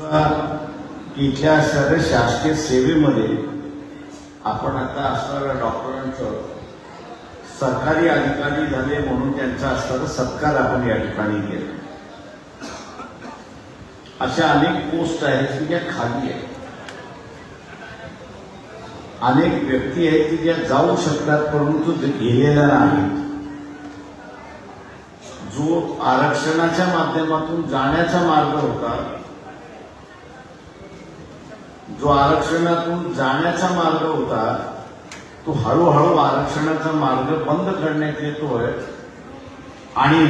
सुद्धा इथल्या असणाऱ्या शासकीय सेवेमध्ये आपण आता असणाऱ्या डॉक्टरांचं सरकारी अधिकारी झाले म्हणून त्यांचा असणारा सत्कार आपण या ठिकाणी केला. अशा अनेक पोस्ट आहेत की ज्या खाली आहेत. अनेक व्यक्ती आहेत की ज्या जाऊ शकतात परंतु ते गेलेल्या नाहीत. जो आरक्षणाच्या माध्यमातून जाण्याचा मार्ग होता जो आरक्षणातून जाण्याचा मार्ग होता तो हळूहळू आरक्षणाचा मार्ग बंद करण्यात येतोय. आणि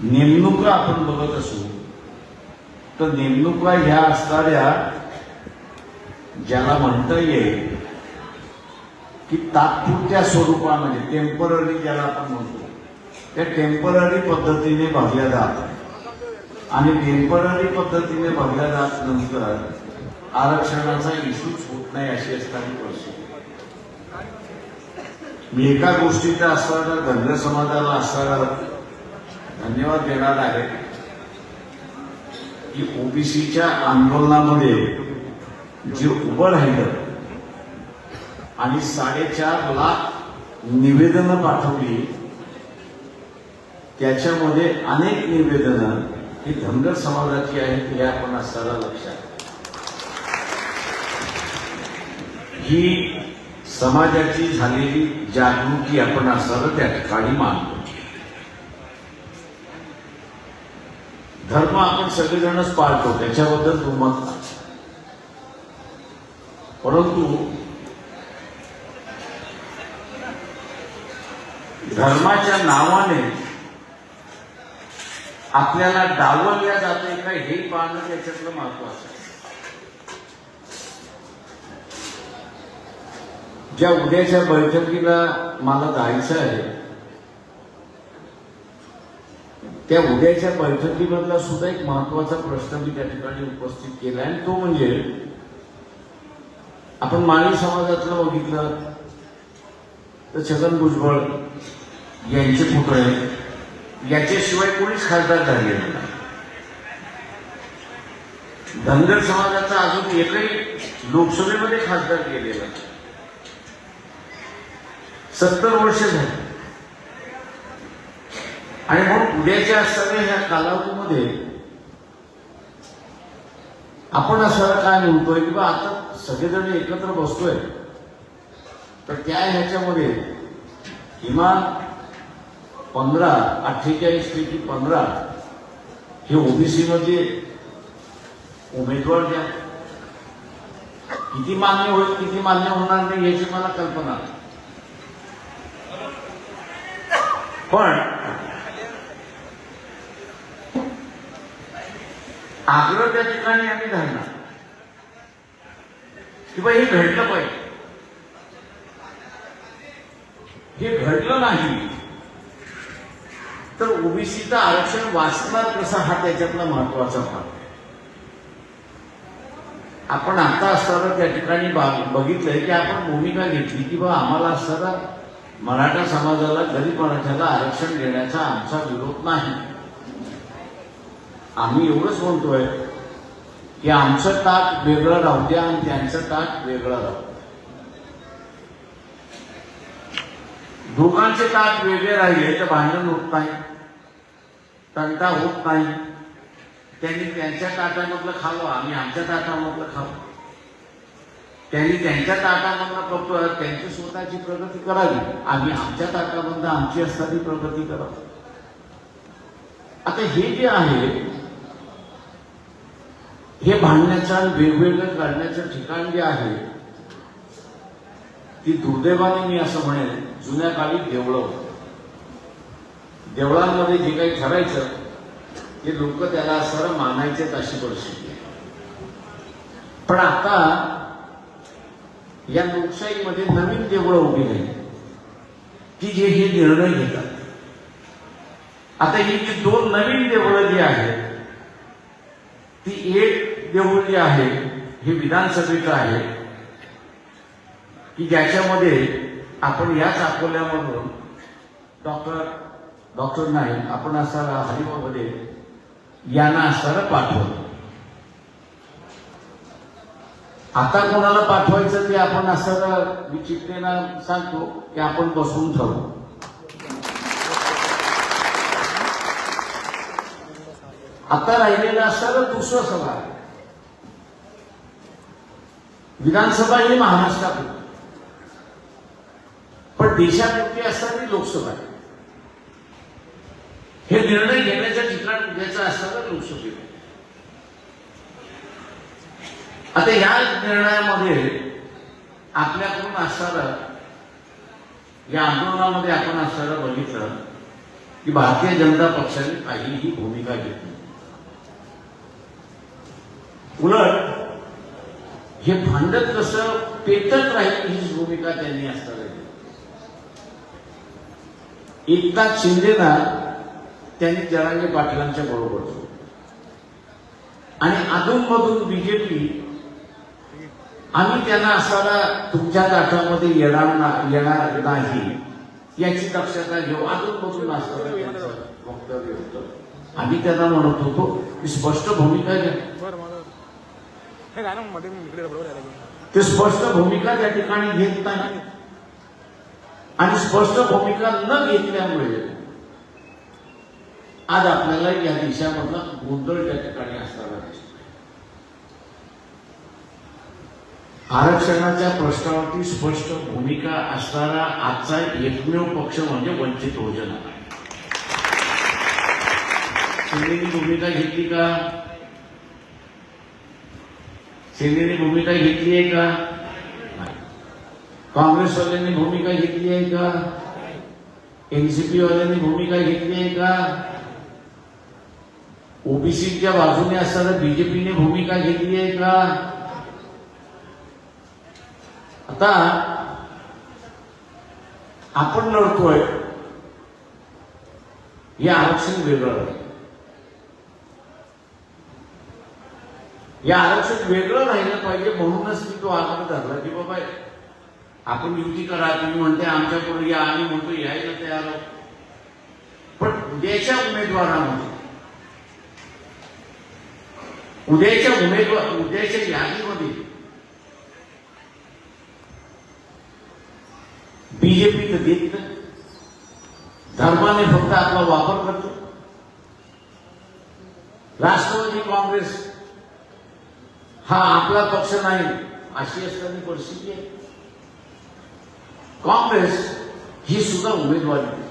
नेमणुका आपण बघत असू तर नेमणुका ह्या असणाऱ्या ज्याला म्हणता येईल की तात्पुरत्या स्वरूपामध्ये टेंपररी ज्याला आपण म्हणतो त्या टेंपररी पद्धतीने भरल्या जातात. आणि टेंपररी पद्धतीने भरल्या जात नंतर आरक्षणाचा इश्यूच होत नाही अशी असणारी परिस्थिती. मी एका गोष्टीचा असणारा धन्य समाजाला असणारा धन्यवाद देणार आहे की ओबीसीच्या आंदोलनामध्ये जे उभं राहिलं आणि साडेचार लाख निवेदनं पाठवली त्याच्यामध्ये अनेक निवेदनं ही धनगर समाजाची आहे हे आपण असताना लक्षात. ही समाजाची झालेली जागृती आपण असताना त्या ठिकाणी मानतो. धर्म आपण सगळेजणच पाळतो त्याच्याबद्दल दुमत नाही परंतु धर्माच्या नावाने आपल्याला डावलल्या जाते का हे पाहणं त्याच्यातलं महत्वाचं आहे. ज्या उद्याच्या बैठकीला मला जायचं आहे त्या उद्याच्या बैठकीमधला सुद्धा एक महत्त्वाचा प्रश्न मी त्या ठिकाणी उपस्थित केला आणि तो म्हणजे आपण माळी समाजातलं बघितलं तर छगन भुजबळ यांचे पुतळे याच्याशिवाय कोणीच खासदार झालेले नाही. धनगर समाजाचा अजून एकही लोकसभेमध्ये खासदार केलेला नाही. सत्तर वर्ष झाली. आणि म्हणून उद्याच्या असताना ह्या कालावधीमध्ये आपण असं काय म्हणतोय की बा आता सगळेजण एकत्र बसतोय. तर त्या ह्याच्यामध्ये किमान पंधरा अठ्ठेचाळीस पैकी पंधरा. हे ओबीसी मध्ये उमेदवार द्या. किती मान्य होईल किती मान्य होणार नाही याची मला कल्पना नाही. पण आग्रह त्या ठिकाणी आम्ही धरणार. किंवा हे घडलं पाहिजे. हे घडलं नाही. तर ओबीसीचं आरक्षण वाचणार कसं हा त्याच्यातला महत्त्वाचा भाग आपण आता असताना त्या ठिकाणी बा- बघितलंय की आपण भूमिका घेतली की बा आम्हाला असताना मराठा समाजाला गरीब मराठ्याला आरक्षण देण्याचा आमचा विरोध नाही. आम्ही एवढंच म्हणतोय की आमचं ताक वेगळं राहू द्या आणि त्यांचं ताक वेगळं राहू दोघांचे काट वेगळे राहिले तर भांडण होत नाही. तंटा होत नाही. त्यांनी त्यांच्या ताटामधलं खावं आम्ही आमच्या ताटामधलं खावं त्यांनी त्यांच्या ताटामधलं फक्त त्यांची स्वतःची प्रगती करावी. आम्ही आमच्या ताटामधनं आमची असणारी प्रगती करावी. आता हे जे आहे हे भांडण्याचं आणि वेगवेगळं काढण्याचं ठिकाण जे आहे ती दुर्दैवाने मी असं म्हणेन जुन्या काळी देवळं होतं. देवळांमध्ये जे काही ठरायचं ते लोक त्याला असं मानायचे अशी परिस्थिती आहे. पण आता या लोकशाहीमध्ये नवीन देवळं उभी नाही की जे हे निर्णय घेतात. आता ही जी दोन नवीन देवळं जी आहेत ती एक देऊळ जे आहे हे विधानसभेचं आहे की ज्याच्यामध्ये आपण याच अकोल्यामधून डॉक्टर डॉक्टर नाही आपण असणारा हरिभामध्ये यांना असणारा पाठवलं. आता कोणाला पाठवायचं ते आपण असं विचित्रेनं सांगतो की आपण बसून ठरवू. आता राहिलेलं असणार दुसरं सभा विधानसभा ही महाराष्ट्रात होती. पण देशापुरती असताना लोकसभा हे निर्णय घेण्याच्या ठिकाण उद्याचं असताना लोकसभेत आता या निर्णयामध्ये आपल्याकडून असणारं या आंदोलनामध्ये आपण असणारं बघितलं की भारतीय जनता पक्षाने काहीही भूमिका घेतली उलट हे भांडत कसं पेटत राहील हीच भूमिका त्यांनी असणार एकनाथ शिंदेना त्यांनी जरांगे पाटलांच्या बरोबर. आणि अधूनमधून बीजेपी आम्ही त्यांना असाला तुमच्या गाठामध्ये येणार ना येणार नाही याची दक्षता घेऊ अधूनमधून असताना त्यांचं वक्तव्य होतं. आम्ही त्यांना म्हणत होतो की स्पष्ट भूमिका घ्या. ते स्पष्ट भूमिका त्या ठिकाणी घेत नाही. आणि स्पष्ट भूमिका न घेतल्यामुळे आज आपल्याला या देशामधला गोंधळ त्या ठिकाणी असताना दिसतो आरक्षणाच्या प्रश्नावरती स्पष्ट भूमिका असणारा आजचा एकमेव पक्ष म्हणजे वंचित बहुजन आघाडी. भूमिका घेतली का? सेनेने भूमिका घेतली आहे का? काँग्रेसवाल्यांनी भूमिका घेतली आहे का? एनसीपी वाल्यांनी भूमिका घेतली आहे का? ओबीसीच्या बाजूने असताना बीजेपीने भूमिका घेतली आहे का? आता आपण लढतोय. हे आरक्षण वेगळं आहे या आरक्षण वेगळं राहिलं पाहिजे म्हणूनच मी तो आग्रह धरला की बाबा आपण युती करा तुम्ही म्हणते आमच्याकडून या आम्ही म्हणतो यायला तयार आहोत. पण उद्याच्या उमेदवारामध्ये उद्याच्या उमेदवार उद्याच्या यादीमध्ये बीजेपी तर देत नाही. धर्माने फक्त आपला वापर करतो. राष्ट्रवादी काँग्रेस हा आपला पक्ष नाही अशी असताना परिस्थिती आहे. काँग्रेस ही सुद्धा उमेदवारी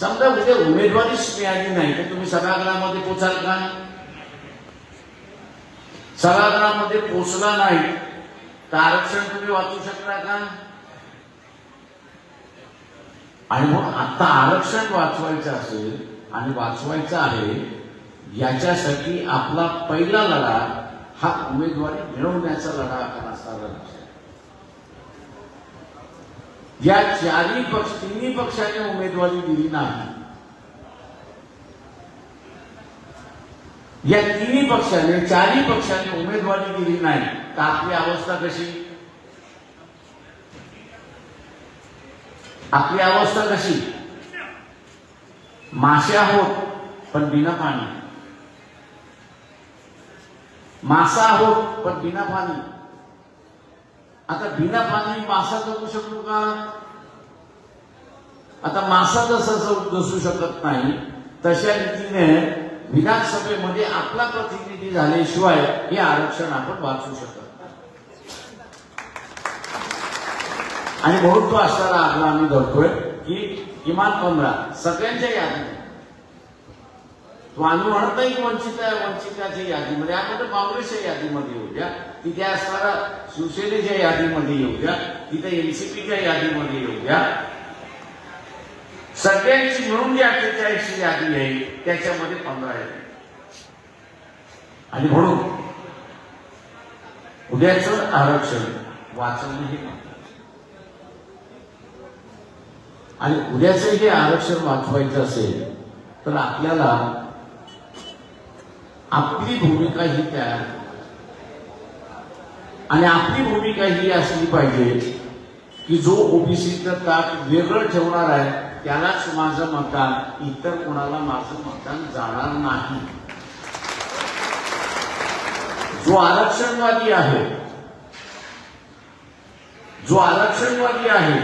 समजा उद्या उमेदवारीच मिळाली नाही तर तुम्ही सभागृहामध्ये पोचाल का? सभागृहामध्ये पोचला नाही तर आरक्षण तुम्ही वाचू शकता का? आणि मग आता आरक्षण वाचवायचं असेल आणि वाचवायचं आहे याच्यासाठी आपला पहिला लढा हा उमेदवारी मिळवण्याचा लढा आपण असणारा या चारही पक्ष तिन्ही पक्षाने उमेदवारी दिली नाही. या तिन्ही पक्षाने चारही पक्षाने उमेदवारी दिली नाही. तर आपली अवस्था कशी? आपली अवस्था कशी? मासे आहोत पण बिना पाणी. मासा आहोत पण बिना पाणी. आता बिना पाणी मासा जगू शकतो का आता मासा जसा जसू शकत नाही तशा रीतीने विधानसभेमध्ये आपला प्रतिनिधी झाल्याशिवाय हे आरक्षण आपण वाचू शकत नाही. आणि म्हणून तो असणारा आम्ही धरतोय की किमान पंधरा सगळ्यांच्या यादीमध्ये आम्ही म्हणत नाही की वंचित वंचिताच्या यादीमध्ये. आपण तर काँग्रेसच्या यादीमध्ये येऊ द्या. तिथे असणारा शिवसेनेच्या यादीमध्ये येऊ द्या. तिथे एनसीपीच्या यादीमध्ये येऊ द्या. सगळ्यांची मिळून जी अठ्ठेचाळीसची यादी आहे त्याच्यामध्ये पंधरा आहे. आणि म्हणून उद्याच आरक्षण वाचवणं हे आणि उद्याचं हे आरक्षण वाचवायचं असेल तर आपल्याला आपली भूमिका ही तयार आणि आपली भूमिका ही असली पाहिजे की जो ओबीसीचं ताप वेगळं ठेवणार आहे त्यालाच माझं मतदान इतर कोणाला माझं मतदान जाणार नाही. जो आरक्षणवादी आहे जो आरक्षणवादी आहे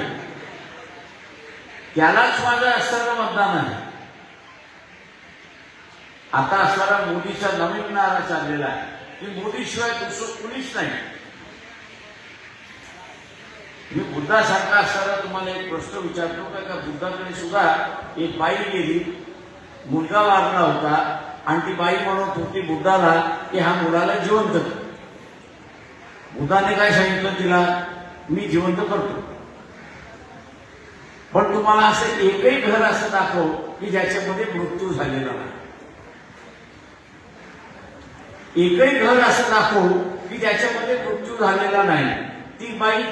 त्यालाच माझं असणारं मतदान आहे. आता असणारा मोदीचा नवीन नारा चाललेला आहे. की मोदीशिवाय दुसरं कुणीच नाही. मी बुद्धासारखा असताना तुम्हाला एक प्रश्न विचारतो का? का बुद्धाकडे सुद्धा एक बाई गेली मुलगा वारला होता आणि ती बाई म्हणत होती बुद्धाला की हा मुलाला जिवंत कर. बुद्धाने काय सांगितलं तिला? मी जिवंत करतो. पण तुम्हाला असं एकही घर असं दाखव की ज्याच्यामध्ये मृत्यू झालेला नाही. एकही घर असं दाखवू की ज्याच्यामध्ये मृत्यू झालेला नाही. ती बाई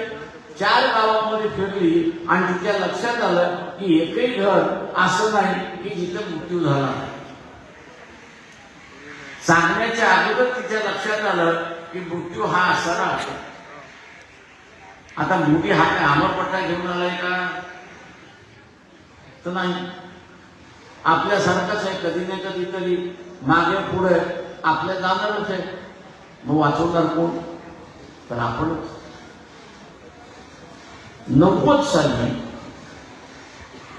चार गावामध्ये फिरली आणि तिच्या लक्षात आलं की एकही घर असं नाही की जिथं मृत्यू झाला सांगण्याच्या अगोदर तिच्या लक्षात आलं की मृत्यू हा असा राहतो आता मोदी हा काय अमरपट्टा घेऊन आलाय का? तर नाही. आपल्यासारखाच आहे कधी ना कधीतरी मागे पुढे आपल्या जाणारच आहे. मग वाचवणार कोण? तर आपण नव्वद साली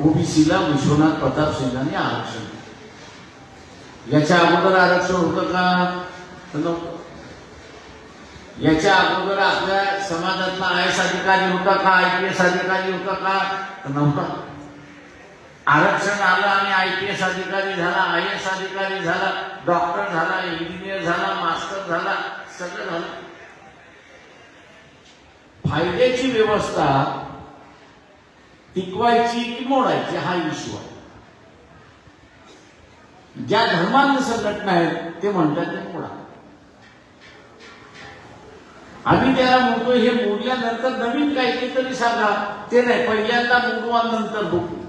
ओबीसीला विश्वनाथ प्रताप सिंगाने आरक्षण दिलं. याच्या अगोदर आरक्षण होतं का? याच्या अगोदर आपल्या समाजातला आय एस अधिकारी होता का? आय पी एस अधिकारी होता का? नव्हता. आरक्षण आलं आणि आय पी एस अधिकारी झाला आय एस अधिकारी झाला डॉक्टर झाला इंजिनियर झाला मास्टर झाला सगळं झालं. फायद्याची व्यवस्था टिकवायची की मोडायची हा इश्यू आहे. ज्या धर्मांत संघटना आहेत ते म्हणतात ते मोडा. आम्ही त्याला म्हणतो हे मोडल्यानंतर नवीन काहीतरी तरी सांगा. ते नाही पहिल्यांदा मोडवा नंतर बघू.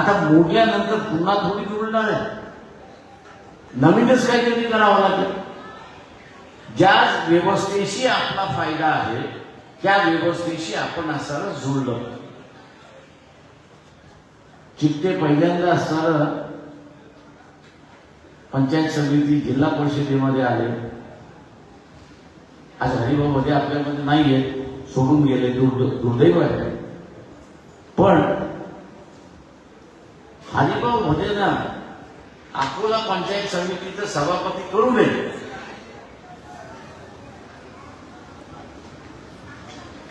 आता मोडल्यानंतर पुन्हा थोडी जुळणार आहे. नवीनच काहीतरी करावं लागेल. ज्या व्यवस्थेशी आपला फायदा आहे त्या व्यवस्थेशी आपण असणारं जुळलं. चित्ते पहिल्यांदा असणार पंचायत समिती जिल्हा परिषदेमध्ये आले. आज हरिभाऊमध्ये आपल्यामध्ये नाहीये सोडून गेले दुर्द- दुर्दैव आहे. पण हरिभाऊ म्हणजे ना अकोला पंचायत समितीचं सभापती करू नये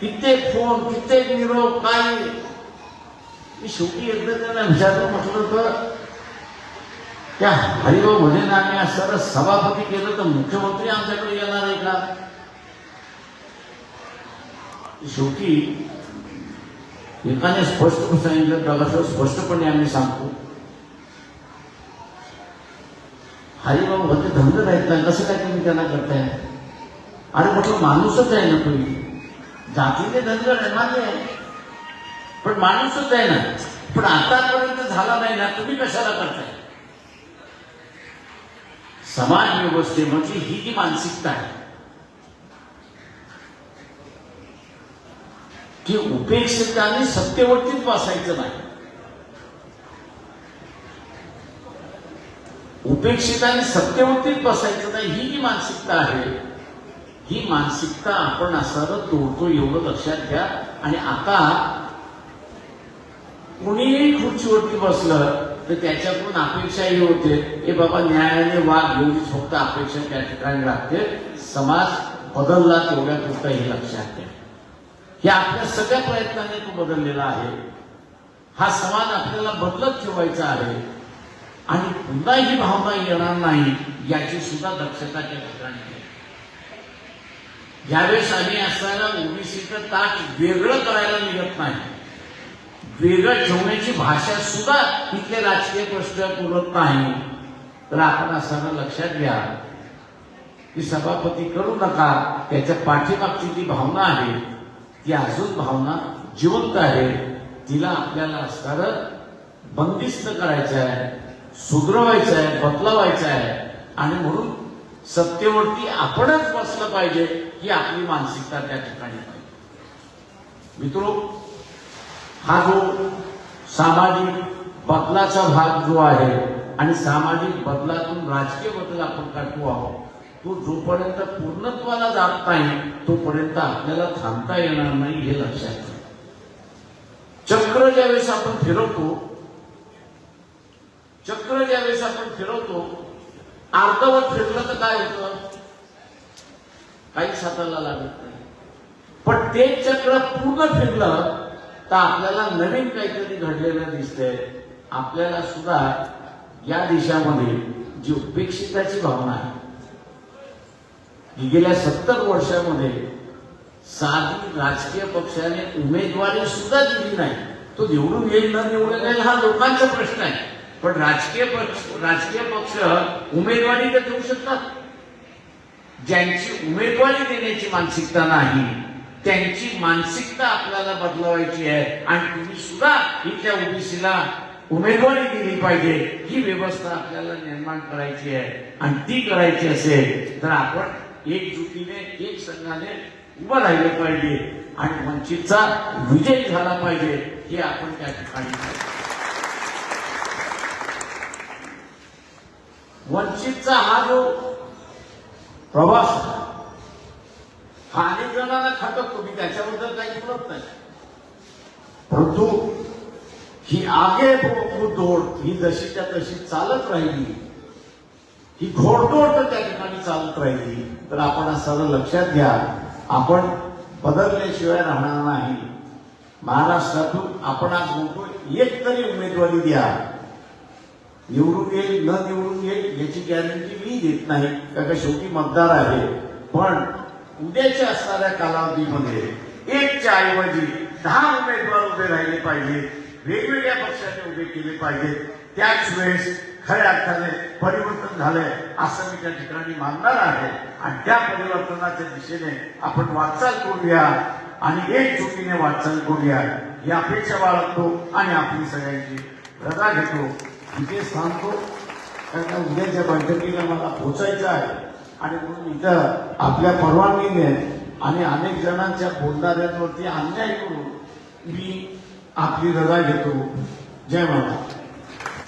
कित्येक फोन कित्येक निरोप काय? मी शेवटी एकदा त्यांना विचारलं म्हटलं तर त्या हरिभाऊ मध्ये ना आम्ही असताना सभापती केलं तर मुख्यमंत्री आमच्याकडे येणार आहे का? शेवटी एकाने स्पष्ट सांगितलं प्रकाश स्पष्टपणे आम्ही सांगतो हरिभाऊ भरते धंदे आहेत ना कसं काय तुम्ही अरे म्हटलं माणूसच आहे ना तुम्ही जातीने धनगर मान्य आहे माणूसच आहे ना पण आतापर्यंत झाला नाही ना तुम्ही कशाला करताय समाज व्यवस्थेमध्ये ही जी मानसिकता आहे की उपेक्षिताने सत्तेवरतीच बसायचं नाही. उपेक्षिताने सत्तेवरतीच बसायचं नाही ही जी मानसिकता आहे ही मानसिकता आपण असणारं तोडतो एवढं लक्षात घ्या. आणि आता कुणीही खुर्चीवरती बसलं तर त्याच्याकडून अपेक्षा ही होते हे बाबा न्यायाने वाद एवढीच फक्त अपेक्षा त्या ठिकाणी लागते समाज बदलला तेवढ्या पुरता हे लक्षात घ्या. हे आपल्या सगळ्या प्रयत्नाने तो बदललेला आहे. हा समाज आपल्याला बदलत ठेवायचा आहे. आणि पुन्हा ही भावना येणार नाही याची सुद्धा दक्षता त्या ठिकाणी घ्या ज्यावेळेस आम्ही असताना ओबीसीचं ताट वेगळं करायला निघत नाही. वेगळं ठेवण्याची भाषा सुद्धा इथले राजकीय प्रश्न बोलत नाही. तर आपण असताना लक्षात घ्या की सभापती करू नका त्याच्या पाठीमागची जी भावना आहे ती अजून भावना जिवंत आहे. तिला आपल्याला असणार बंदिस्त करायचं आहे सुधरवायचं आहे बदलवायचं आहे आणि म्हणून सत्तेवरती आपणच बसलं पाहिजे ही आपली मानसिकता त्या ठिकाणी पाहिजे मित्रो हा जो सामाजिक बदलाचा भाग जो आहे आणि सामाजिक बदलातून राजकीय बदल आपण करतो आहोत तो जोपर्यंत पूर्णत्वाला जात नाही तोपर्यंत आपल्याला थांबता येणार नाही हे लक्षात घ्या चक्र ज्यावेळेस आपण फिरवतो चक्र ज्यावेळेस आपण फिरवतो अर्धवट फिरलं तर काय होतं? काहीच हाताला लागत नाही. पण ते चक्र पूर्ण फिरलं तर आपल्याला नवीन काहीतरी घडलेलं दिसतंय. आपल्याला सुद्धा या देशामध्ये जी उपेक्षिताची भावना आहे ही गेल्या सत्तर वर्षामध्ये साधी राजकीय पक्षाने उमेदवारी सुद्धा दिली नाही. तो निवडून येईल न निवडून येईल हा लोकांचा प्रश्न आहे. पण राजकीय पक्ष राजकीय पक्ष उमेदवारी तर देऊ शकतात. ज्यांची उमेदवारी देण्याची मानसिकता नाही त्यांची मानसिकता आपल्याला बदलवायची आहे आणि तुम्ही सुद्धा इथल्या ओबीसीला उमेदवारी दिली पाहिजे ही व्यवस्था आपल्याला निर्माण करायची आहे. आणि ती करायची असेल तर आपण एकजुटीने एक संघाने उभं राहिलं पाहिजे आणि वंचितचा विजय झाला पाहिजे हे आपण त्या ठिकाणी वंचितचा हा जो प्रवास हा अनेक जणांना खटकतो मी त्याच्याबद्दल काही बोलत नाही. परंतु ही आगे दौड ही जशीच्या तशी चालत राहिली ही घोडदोड तर त्या ठिकाणी चालत राहिली. तर आपण सर्व लक्षात घ्या आपण बदलल्याशिवाय राहणार नाही. महाराष्ट्रातून आपण आज म्हणतो एक तरी उमेदवारी द्या. निवडून येईल न निवडून येईल याची गॅरंटी मी देत नाही कारण का शेवटी मतदार आहे. पण उद्याच्या असणाऱ्या कालावधीमध्ये एकच्या ऐवजी दहा उमेदवार उभे राहिले पाहिजेत वेगवेगळ्या पक्षाने उभे केले पाहिजेत. त्याच वेळेस खऱ्या अर्थाने परिवर्तन झालंय असं मी त्या ठिकाणी मानणार आहे. आणि त्या परिवर्तनाच्या दिशेने आपण वाटचाल करूया आणि एकजुटीने वाटचाल करूया. ही अपेक्षा बाळगतो आणि आपली सगळ्यांची रजा घेतो. तिथे सांगतो कारण उद्याच्या बैठकीला मला पोचायचं आहे. आणि म्हणून इथं आपल्या परवानगीने आणि अनेक जणांच्या बोलणाऱ्यांवरती अन्याय करून मी आपली रजा घेतो. जय महाराज